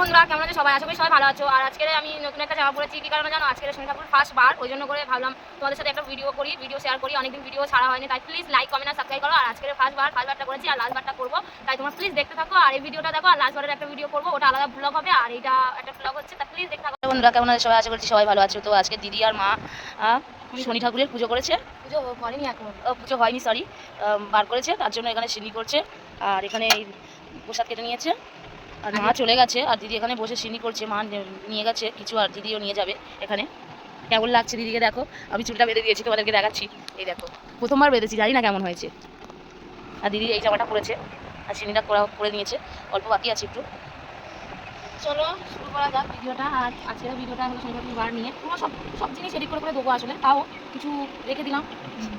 বন্ধুরা কেমন আছো সবাই? আশা করি সবাই ভালো আছো। আর আজকে আমি নতুন একটা জামা পড়েছি কি কারণে জানো? আজকে শনি ঠাকুর ফার্স্ট বার ওই জন্য করে ভাবলাম তোমাদের সাথে একটা ভিডিও করি ভিডিও শেয়ার করি। অনেকদিন ভিডিও ছাড়া হয়নি তাই প্লিজ লাইক কমেন্ট আর সাবস্ক্রাইব করো। আর আজকে ফার্স্ট বার ফার্স্ট বারটা করেছি আর লাস্ট বারটা করব। তাই তোমরা প্লিজ দেখতে থাকো আর এই ভিডিওটা দেখো আর লাস্ট বারের একটা ভিডিও করব। ওটা আলাদা ব্লগ হবে আর এটা একটা ব্লগ হচ্ছে তা প্লিজ দেখতে থাকো। বন্ধুরা কেমন আছে সবাই? আশা করছি সবাই ভালো আছো। তো আজকে দিদি আর মা শনি ঠাকুরের পুজো করেছে। পুজো করেনি এখন। পুজো হয়নি সরি বার করেছে তার জন্য এখানে সিনি করছে। আর এখানে এই প্রসাদ কেটে নিয়েছে। আর মা চলে গেছে, আর দিদি এখানে বসে সিনি করছে, মা নিয়ে গেছে, কিছু আর দিদিও নিয়ে যাবে এখানে। কেমন লাগছে দিদিকে দেখো? আমি চুলটা বেঁধে দিয়েছি, তোমাদেরকে দেখাচ্ছি। এই দেখো প্রথমবার বেঁধেছি, জানি না কেমন হয়েছে। আর দিদি এই জামাটা পরেছে, আর সিনিটা করা করে নিয়েছে। অল্প বাকি আছে একটু। চলো, শুরু করা যাক ভিডিওটা। আর আজকের ভিডিওটা হলো বার নিয়ে পুরো সব সব জিনিস এডিট করে করে দেবো আসলে, তাও কিছু রেখে দিলাম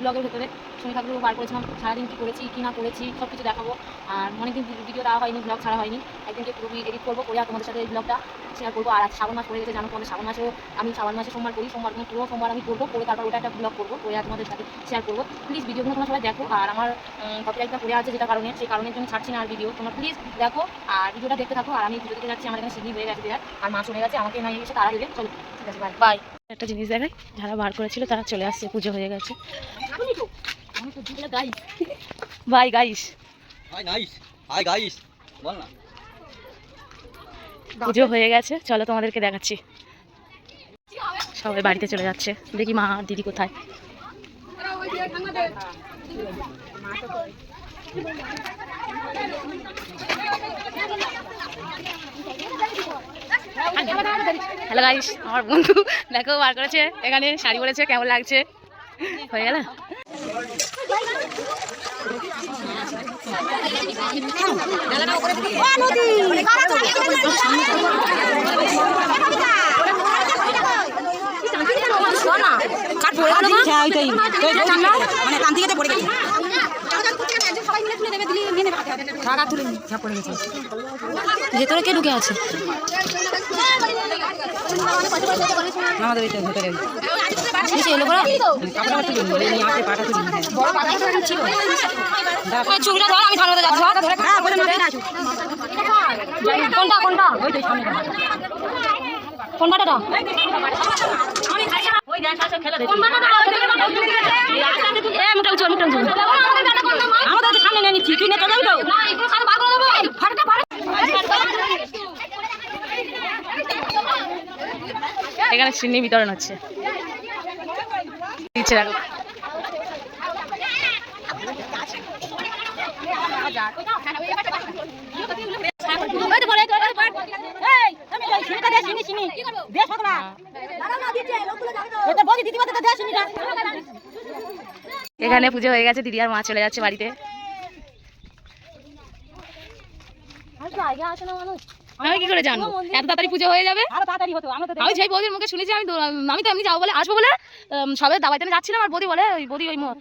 ব্লগের ভেতরে। শনি ঠাকুর বার করেছিলাম, সারাদিন কী করেছি, কী না করেছি সব কিছু দেখাবো। আর অনেকদিন ভিডিও দেওয়া হয়নি ব্লগ ছাড়া হয়নি। একদিনকে পুরো এডিট করব করে আর তোমাদের সাথে এই ব্লগটা শেয়ার করব। আর শ্রাবণ মাস পড়ে গেছে, জানো তোমাদের শ্রাবণ মাসেও আমি শ্রাবণ মাসে সোমবার করি, সোমবার দিন পুরো সোমবার আমি করব, করে তারপর ওটা একটা ব্লগ করব, করে আর তোমাদের সাথে শেয়ার করব। প্লিজ ভিডিওগুলো তোমরা সবাই দেখো, আর আমার কপিরাইটটা পড়ে আছে যেটা কারণে, সেই কারণের জন্য ছাড়ছি না আর ভিডিও তোমরা প্লিজ দেখো, আর ভিডিওটা দেখতে থাকো। আর আমি ভিডিও দেখে যাচ্ছি, আমার এখানে সিগনি হয়ে গেছে আর মা চলে গেছে, আমাকে না এসে তারা দিলে চলো, ঠিক আছে বাই বাই একটা জিনিস দেখাই। যারা বার করেছিল তারা চলে আসছে পুজো হয়ে গেছে। বাই গাইস হাই গাইস বল না। পুজো হয়ে গেছে চলো তোমাদেরকে দেখাচ্ছি। সবাই বাড়িতে চলে যাচ্ছে। দেখি মা আর দিদি কোথায়? হ্যালো গাইস আমার বন্ধু দেখো বার করেছে। এখানে শাড়ি পরেছে কেমন লাগছে? হয়ে গেল? মানে তান্ত্রিকেতে পড়ে গেছে। ভেতরে কে ঢুকে আছে? আমাদের ভেতরে। নিচে এলো করে তুলি নিয়ে তুলি চুলটা ধর আমি যাচ্ছি কোনটা মুখটা উঁচু মুখটা উঁচু আমাদের তো সামনে নিয়ে নিচ্ছি তুই নিয়ে চলে যাবি তো এখানে চিনি বিতরণ হচ্ছে। দিচ্ছে দেখো এখানে পুজো হয়ে গেছে দিদি আর মা চলে যাচ্ছে বাড়িতে। আমি কি করে জানব? এত তাড়াতাড়ি পুজো হয়ে যাবে? আরও তাড়াতাড়ি হতো তো আমি সেই বৌদির মুখে শুনেছি আমি আমি তো এমনি যাব বলে আসব বলে সবাই সবে দাবাইতে যাচ্ছিলাম আর বৌদি বলে ওই বৌদি ওই ম-